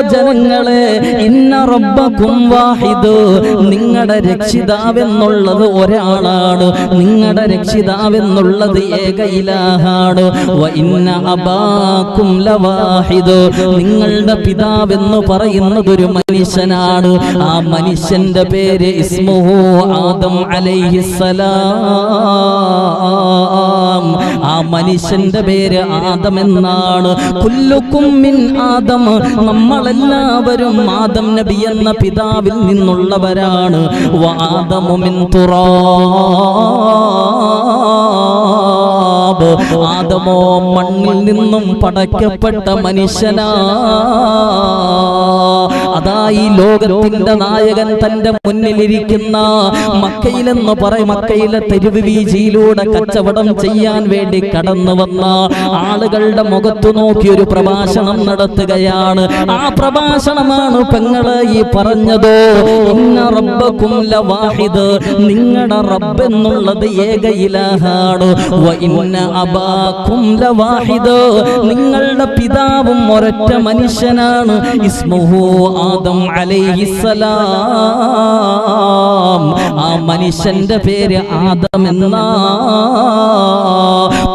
ജനങ്ങളെ ഇന്ന റബ്ബക്കും വാഹിദ്. നിങ്ങളുടെ രക്ഷിതാവെന്നുള്ളത് ഒരാളാണ്. നിങ്ങളുടെ രക്ഷിതാവെന്നുള്ളത് ഏക ഇലാഹാണ്. ഇന്ന അബാക്കും ലവാഹിദ്. നിങ്ങളുടെ പിതാവെന്ന് പറയുന്നത് ഒരു മനുഷ്യനാണ്. ആ മനുഷ്യന്റെ പേര് ഇസ്മുഹു ആദം അലൈഹിസ്സലാം. ആ മനുഷ്യന്റെ പേര് ആദം എന്നാണ്. കുല്ലുക്കും മിൻ ആദം. നമ്മളെല്ലാവരും ആദം നബി എന്ന പിതാവിൽ നിന്നുള്ളവരാണ്. വാദമുമിൻ തുറാബ്. ആദമോ മണ്ണിൽ നിന്നും പടയ്ക്കപ്പെട്ട മനുഷ്യനാ. ഈ ലോകത്തിന്റെ നായകൻ തന്റെ മുന്നിലിരിക്കുന്ന മക്കയിലെന്ന് പറയും മക്കയിലെ തെരുവ് വീതിയിലൂടെ കച്ചവടം ചെയ്യാൻ വേണ്ടി കടന്നു വന്ന ആളുകളുടെ മുഖത്തു നോക്കി ഒരു പ്രഭാഷണം നടത്തുകയാണ്. ആ പ്രഭാഷണമാണ് പെങ്ങൾ ഈ പറഞ്ഞതോ? ഇന്ന റബ്ബക്കും ലവാഹിദ്. നിങ്ങളുടെ റബ്ബ് എന്നുള്ളത് ഏക ഇലാഹാണ്. ഇന്ന അബാക്കും ലവാഹിദ്. നിങ്ങളുടെ പിതാവും ഒരൊറ്റ മനുഷ്യനാണ്. ഇസ്മുഹു ആദം അലൈഹിസ്സലാം. ആ മനുഷ്യന്റെ പേര് ആദം എന്നാ.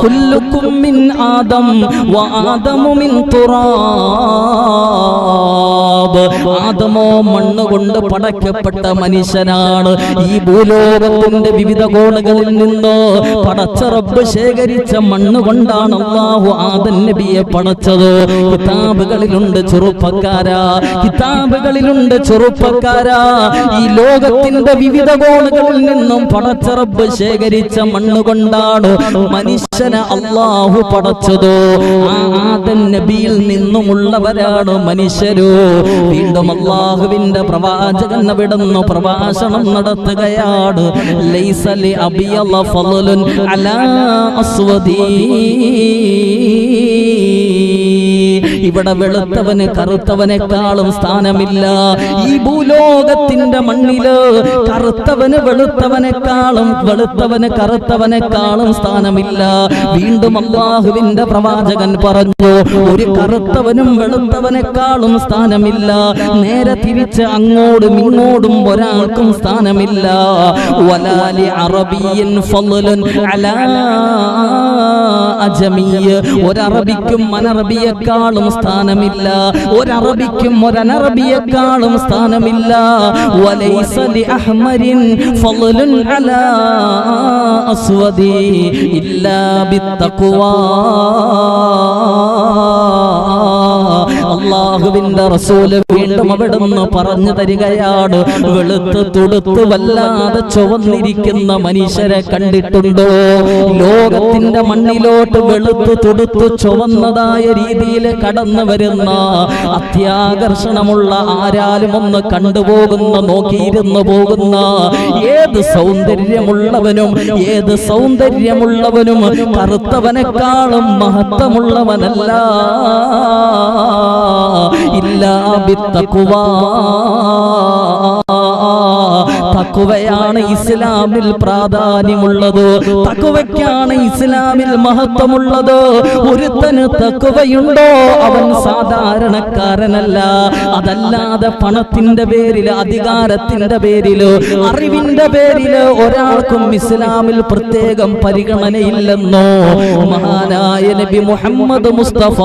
കുല്ലുക്കും മിൻ ആദം വ ആദമു മിൻ തുറാബ് ആദമോ മണ്ണ് കൊണ്ട് പടക്കപ്പെട്ട മനുഷ്യനാണ്. ഈ ഭൂലോകത്തിന്റെ വിവിധ കോണുകളിൽ നിന്നോ പടച്ച റബ്ബ് ശേഖരിച്ച മണ്ണ് കൊണ്ടാണ് അള്ളാഹു ആദൻ നബിയെ പടച്ചത്. കിതാബുകളിലുണ്ട് ചെറുപ്പക്കാരാ കിതാബുകളിലുണ്ട് ചെറുപ്പക്കാരാ. ഈ ലോകത്തിന്റെ വിവിധ കോണുകളിൽ നിന്നും പടച്ച റബ്ബ് ശേഖരിച്ച മണ്ണ് കൊണ്ടാണ് മനുഷ്യനെ അള്ളാഹു പടച്ചതോ. ആദൻ നബിയിൽ നിന്നുമുള്ളവരാണ് മനുഷ്യരോ. വീണ്ടും അള്ളാഹുവിന്റെ പ്രവാചകൻ വിടുന്നു പ്രഭാഷണം നടത്തുകയാണ്. ലൈസലി അലാ ഇവിടെ വെളുത്തവന് കറുത്തവനേക്കാളും സ്ഥാനമില്ല. ഈ ഭൂലോകത്തിന്റെ മണ്ണിൽ കറുത്തവന് വെളുത്തവനേക്കാളും വെളുത്തവന് കറുത്തവനേക്കാളും സ്ഥാനമില്ല. വീണ്ടും അള്ളാഹുവിന്റെ പ്രവാചകൻ പറഞ്ഞു ഒരു കറുത്തവനും വെളുത്തവനേക്കാളും സ്ഥാനമില്ല. നേരെ തിരിച്ച് അങ്ങോട്ടും ഇങ്ങോട്ടും ഒരാൾക്കും സ്ഥാനമില്ല. വലാലി അറബിയൻ ഒരറബിക്കും അനറബിയെക്കാളും സ്ഥാനമില്ല. ഒരറബിക്കും ഒരനറബിയെക്കാളും സ്ഥാനമില്ല. വലൈസ ഫളലുൻ അസ്വദി ഇല്ലാ ബിത്തഖ്വാ. അള്ളാഹുവിന്റെ റസൂൽ വീണ്ടും അവിടുന്ന് പറഞ്ഞു തരികയാണ്. വെളുത്ത് തുടുത്ത് വല്ലാതെ ചുവന്നിരിക്കുന്ന മനുഷ്യരെ കണ്ടിട്ടുണ്ടോ? ലോകത്തിന്റെ മണ്ണിലോട്ട് വെളുത്ത് തുടുത്ത് ചുവന്നതായ രീതിയിൽ കടന്നു വരുന്ന അത്യാകർഷണമുള്ള ആരാലും ഒന്ന് കണ്ടുപോകുന്ന നോക്കിയിരുന്നു പോകുന്ന ഏത് സൗന്ദര്യമുള്ളവനും ഏത് സൗന്ദര്യമുള്ളവനും കറുത്തവനേക്കാളും മഹത്വമുള്ളവനല്ല. ഇല്ലാ ബിത്തഖ്വാ തക്കുവയാണ് ഇസ്ലാമിൽ പ്രാധാന്യമുള്ളത്. തക്കുവയ്ക്കാണ് ഇസ്ലാമിൽ മഹത്വമുള്ളത്. ഒരുത്തന് തക്കുവയുണ്ടോ അവൻ സാധാരണക്കാരനല്ല. അതല്ലാതെ പണത്തിന്റെ പേരിൽ അധികാരത്തിന്റെ പേരിൽ അറിവിന്റെ പേരിൽ ഒരാൾക്കും ഇസ്ലാമിൽ പ്രത്യേകം പരിഗണനയില്ലെന്നോ മഹാനായ നബി മുഹമ്മദ് മുസ്തഫ.